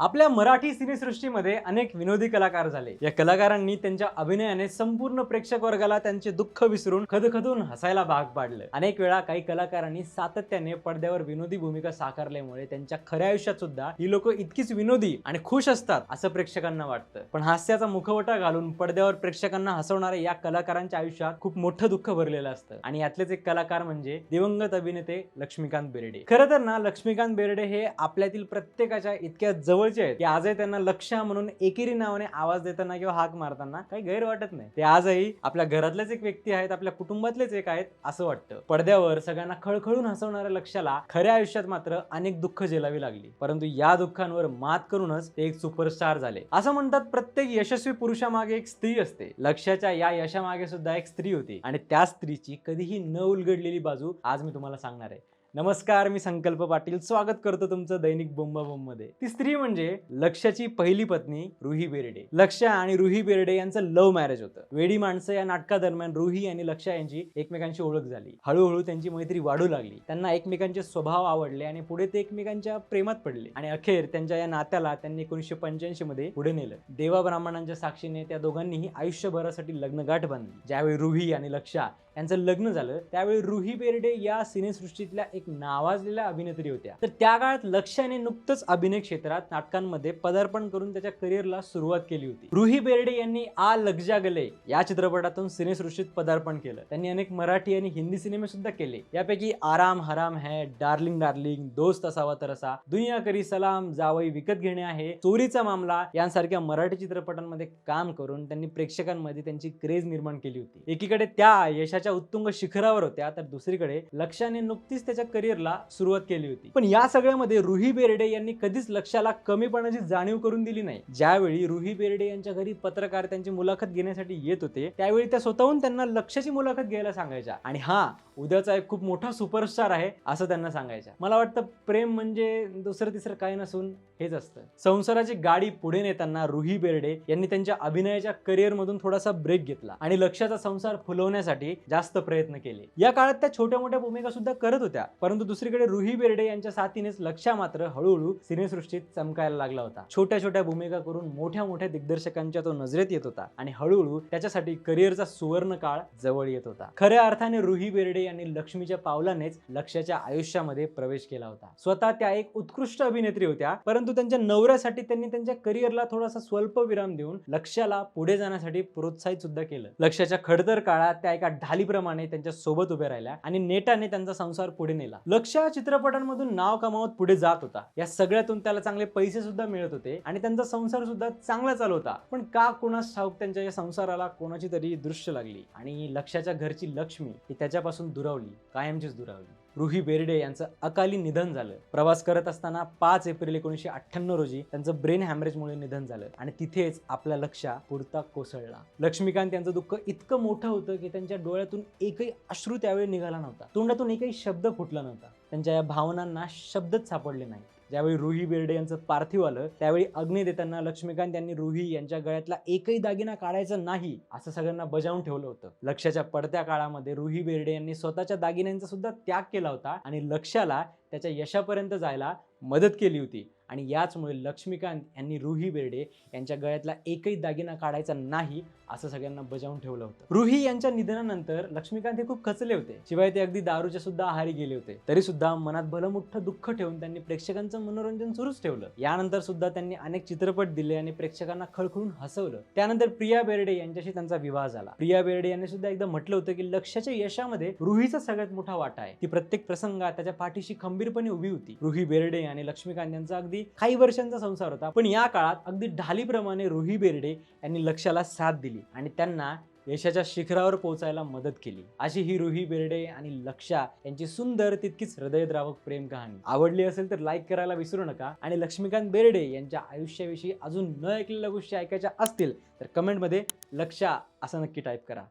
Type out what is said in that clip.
आपल्या मराठी सिनेसृष्टीमध्ये अनेक विनोदी कलाकार झाले. या कलाकारांनी त्यांच्या अभिनयाने संपूर्ण प्रेक्षक वर्गाला त्यांचे दुःख विसरून खदखदून हसायला भाग पाडलं. अनेक वेळा काही कलाकारांनी सातत्याने पडद्यावर विनोदी भूमिका साकारल्यामुळे त्यांच्या खऱ्या आयुष्यात सुद्धा ही लोक इतकीच विनोदी आणि खुश असतात असं प्रेक्षकांना वाटतं. पण हास्याचा मुखवटा घालून पडद्यावर प्रेक्षकांना हसवणाऱ्या या कलाकारांच्या आयुष्यात खूप मोठं दुःख भरलेलं असतं. आणि यातलेच एक कलाकार म्हणजे दिवंगत अभिनेते लक्ष्मीकांत बेर्डे. खरं तर ना लक्ष्मीकांत बेर्डे हे आपल्यातील प्रत्येकाच्या इतक्या जवळ जवळचे आहेत की आजही त्यांना लक्ष्या म्हणून एकेरी नावाने आवाज देताना किंवा हाक मारताना काही गैर वाटत नाही. ते आजही आपल्या घरातलेच एक व्यक्ती आहेत आपल्या कुटुंबातलेच एक आहेत असं वाटतं. पडद्यावर सगळ्यांना खळखळून हसवणाऱ्या लक्ष्याला खऱ्या आयुष्यात मात्र अनेक दुःख झेलावी लागली. परंतु या दुःखांवर मात करूनच ते एक सुपरस्टार झाले. असं म्हणतात प्रत्येक यशस्वी पुरुषामागे एक स्त्री असते. लक्ष्याच्या या यशामागे सुद्धा एक स्त्री होती. आणि त्या स्त्रीची कधीही न उलगडलेली बाजू आज मी तुम्हाला सांगणार आहे. नमस्कार मी संकल्प पाटील. स्वागत करतो तुमचं दैनिक बोंबा बोंबमध्ये ती स्त्री म्हणजे लक्ष्याची पहिली पत्नी रुही बेर्डे. लक्ष आणि रुही बेर्डे यांचं लव्ह मॅरेज होतं. वेडी माणसं या नाटकादरम्यान रुही आणि लक्ष यांची एकमेकांची ओळख झाली. हळूहळू त्यांची मैत्री वाढू लागली. त्यांना एकमेकांचे स्वभाव आवडले आणि पुढे ते एकमेकांच्या प्रेमात पडले. आणि अखेर त्यांच्या या नात्याला त्यांनी एकोणीसशे पंच्याऐंशी मध्ये पुढे नेलं. देवा ब्राह्मणांच्या साक्षीने त्या दोघांनीही आयुष्यभरासाठी लग्नगाठ बांधली. ज्यावेळी रुही आणि लक्षा यांचं लग्न झालं. त्यावेळी रुही बेर्डे या सिनेसृष्टीतल्या एक नावाजलेल्या अभिनेत्री होत्या. तर त्या काळात लक्ष्याने नुकतंच अभिनय क्षेत्रात नाटकांमध्ये पदार्पण करून त्याच्या करिअरला सुरुवात केली होती. रुही बेर्डे यांनी आ लगजा गले या चित्रपटातून सिनेसृष्टीत पदार्पण केलं. त्यांनी अनेक मराठी आणि हिंदी सिनेमे सुद्धा केले. यापैकी आराम हराम है डार्लिंग डार्लिंग दोस्त असावा तर असा दुनिया करी सलाम जावई विकत घेणे आहे चोरीचा मामला यांसारख्या मराठी चित्रपटांमध्ये काम करून त्यांनी प्रेक्षकांमध्ये त्यांची क्रेज निर्माण केली होती. एकीकडे त्या यशाच्या उत्तुंग शिखरावर होत्या तर दुसरीकडे लक्ष्याने नुकतीच त्याच्या करिअरला सुरुवात केली होती. पण या सगळ्यामध्ये रुही बेर्डे यांनी कधीच लक्ष्याला कमीपणाची जाणीव करून दिली नाही. ज्यावेळी रुही बेर्डे यांच्या घरी पत्रकार त्यांची मुलाखत घेण्यासाठी येत होते त्यावेळी त्या स्वतःहून त्यांना लक्ष्याची मुलाखत घ्यायला सांगायच्या. आणि हा उद्याचा एक खूप मोठा सुपरस्टार आहे असं त्यांना सांगायचं मला वाटतं प्रेम म्हणजे दुसरं तिसरं काही नसून हेच असतं. संसाराची गाडी पुढे नेताना रुही बेर्डे यांनी त्यांच्या अभिनयाच्या करिअरमधून थोडासा ब्रेक घेतला आणि लक्ष्याचा संसार फुलवण्यासाठी जास्त प्रयत्न केले. या काळात त्या छोट्या मोठ्या भूमिका सुद्धा करत होत्या परंतु दुसरीकडे रुही बेर्डे यांच्या साथीनेच लक्ष्या मात्र हळूहळू सिनेसृष्टीत चमकायला लागला होता. छोट्या छोट्या भूमिका करून मोठ्या मोठ्या दिग्दर्शकांच्या तो नजरेत येत होता आणि हळूहळू त्याच्यासाठी करिअरचा सुवर्ण काळ जवळ येत होता. खऱ्या अर्थाने रुही बेर्डे यांनी लक्ष्मीच्या पावलानेच लक्ष्याच्या आयुष्यामध्ये प्रवेश केला होता. स्वतः त्या एक उत्कृष्ट अभिनेत्री होत्या परंतु त्यांच्या नवऱ्यासाठी त्यांनी त्यांच्या करिअरला थोडासा स्वल्प विराम देऊन लक्ष्याला पुढे जाण्यासाठी प्रोत्साहित सुद्धा केलं. लक्ष्याच्या खडतर काळात त्या एका ढालीप्रमाणे त्यांच्यासोबत उभ्या राहिल्या आणि नेटाने त्यांचा संसार पुढे नेला. लक्ष चित्रपटांमधून नाव कमावत पुढे जात होता. या सगळ्यातून त्याला चांगले पैसे सुद्धा मिळत होते आणि त्यांचा संसार सुद्धा चांगला चालू होता. पण का कोणास ठाऊक त्यांच्या या संसाराला कोणाची तरी दृश्य लागली आणि लक्ष्याच्या घरची लक्ष्मी ही त्याच्यापासून दुरावली कायमचीच दुरावली. रुही बेर्डे यांचं अकाली निधन झालं. प्रवास करत असताना पाच एप्रिल एकोणीसशे अठ्ठ्याण्णव रोजी त्यांचं ब्रेन हॅमरेजमुळे निधन झालं आणि तिथेच आपला लक्षा पुरता कोसळला. लक्ष्मीकांत यांचं दुःख इतकं मोठं होतं की त्यांच्या डोळ्यातून एकही अश्रू त्यावेळी निघाला नव्हता. तोंडातून एकही शब्द फुटला नव्हता. त्यांच्या या भावनांना शब्दच सापडले नाही ज्यावेळी रुही बेर्डे यांचं पार्थिव आलं त्यावेळी अग्नी देताना लक्ष्मीकांत यांनी रुही यांच्या गळ्यातला एकही दागिना काढायचा नाही असं सगळ्यांना बजावून ठेवलं होतं. लक्ष्याच्या पडत्या काळामध्ये रुही बेर्डे यांनी स्वतःच्या दागिन्यांचा सुद्धा त्याग केला होता आणि लक्ष्याला त्याच्या यशापर्यंत जायला मदत केली होती. आणि याचमुळे लक्ष्मीकांत यांनी रुही बेर्डे यांच्या गळ्यातला एकही दागिना काढायचा नाही असं सगळ्यांना बजावून ठेवलं होतं. रुही यांच्या निधनानंतर लक्ष्मीकांत हे खूप खचले होते. शिवाय ते अगदी दारूच्या सुद्धा आहारी गेले होते. तरी सुद्धा मनात भलं मोठं दुःख ठेवून त्यांनी प्रेक्षकांचं मनोरंजन सुरूच ठेवलं. यानंतर सुद्धा त्यांनी अनेक चित्रपट दिले आणि प्रेक्षकांना खळखळून हसवलं. त्यानंतर प्रिया बेर्डे यांच्याशी त्यांचा विवाह झाला. प्रिया बेर्डे यांनी सुद्धा एकदा म्हटलं होतं की लक्ष्याच्या यशामध्ये रुहीचा सगळ्यात मोठा वाटा आहे. ती प्रत्येक प्रसंगात त्याच्या पाठीशी खंबीरपणे उभी होती. रुही बेर्डे आणि लक्ष्मीकांत यांचा अगदी काही वर्षांचा संसार होता. पण या काळात अगदी ढालीप्रमाणे रुही बेर्डे यांनी लक्ष्याला साथ दिली आणि त्यांना यशाच्या शिखरावर पोहोचायला मदत केली. अशी ही रुही बेर्डे आणि लक्षा यांची सुंदर तितकीच हृदयद्रावक प्रेम कहाणी. आवडली असेल तर लाईक करायला विसरू नका आणि लक्ष्मीकांत बेर्डे यांच्या आयुष्याविषयी अजून न ऐकलेल्या गोष्टी ऐकायच्या असतील तर कमेंटमध्ये लक्षा असं नक्की टाईप करा.